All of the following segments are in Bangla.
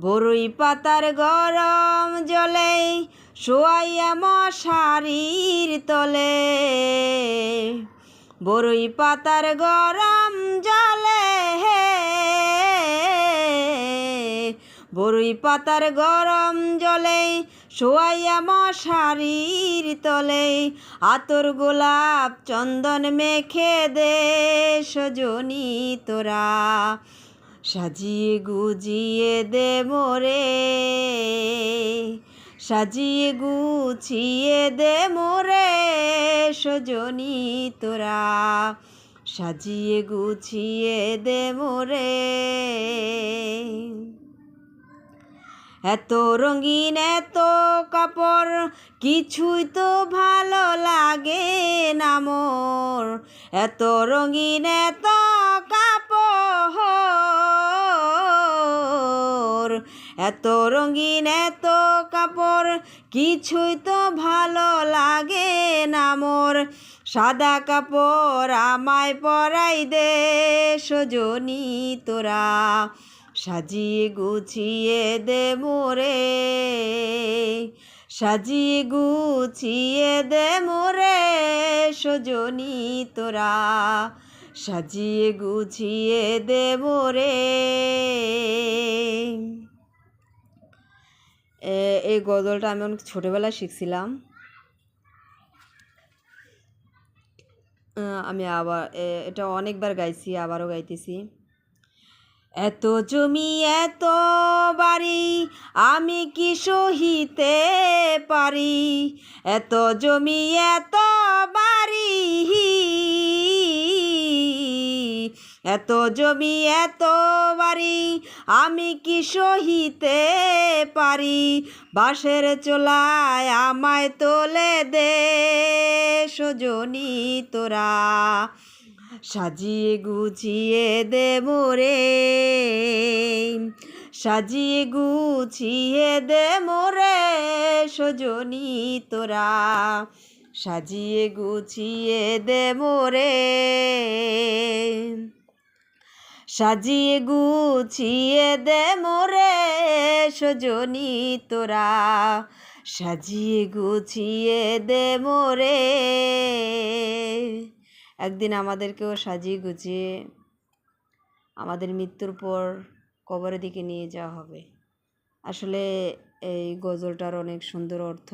বরুই পাতার গরম জলে, শোয়াইয়া মশারির তলে। বরুই পাতার গরম জলে বরুই পাতার গরম জলে, শোয়াইয়া মশারির তলে। আতর গোলাপ চন্দন মেখে দে সজনি তোরা। সাজিয়ে গুজিয়ে দে মোরে সাজিয়ে গুছিয়ে দে মোরে সজনি তোরা। সাজিয়ে গুছিয়ে দে মোরে এত রঙিন, এত কাপড়, কিছুই তো ভালো লাগে না মোর। এত রঙিন, এত এত রঙিন, এত কাপড়, কিছুই তো ভালো লাগে না মোর। সাদা কাপড় আমায় পরাই দে সজনি তোরা। সাজিয়ে গুছিয়ে দে মোরে। সাজিয়ে গুছিয়ে দে মোরে সজনি তোরা। সাজিয়ে গুছিয়ে দে মোরে। এই গজলটা আমি অনেক ছোটোবেলায় শিখছিলাম। আমি আবার এটা অনেকবার গাইছি, আবারও গাইতেছি। এত জমি, এত বাড়ি, আমি কি সহিতে পারি? এত জমি, এত বাড়ি এত জমি, এত বাড়ি আমি কি সহিতে পারি? বাঁশের চোলায় আমায় তোলে দে সজনি তোরা। সাজিয়ে গুছিয়ে দে মোরে, সাজিয়ে গুছিয়ে দে মোরে সজনি তোরা। সাজিয়ে গুছিয়ে দে মোরে সাজিয়ে গুছিয়ে দে মোরে সজনি তোরা। সাজিয়ে গুছিয়ে দে মোরে। একদিন আমাদেরকেও সাজিয়ে গুছিয়ে আমাদের মৃত্যুর পর কবরের দিকে নিয়ে যাওয়া হবে। আসলে এই গজলটার অনেক সুন্দর অর্থ।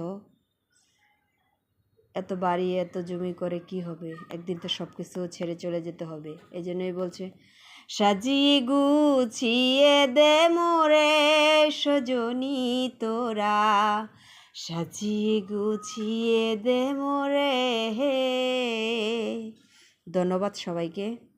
এত বাড়ি এত জমি করে কি হবে? একদিন তো সব কিছু ছেড়ে চলে যেতে হবে। এই জন্যই বলছে সাজিয়ে গুছিয়ে দে মোরে সজনি তোরা। সাজিয়ে গুছিয়ে দে মোরে হে। ধন্যবাদ সবাইকে।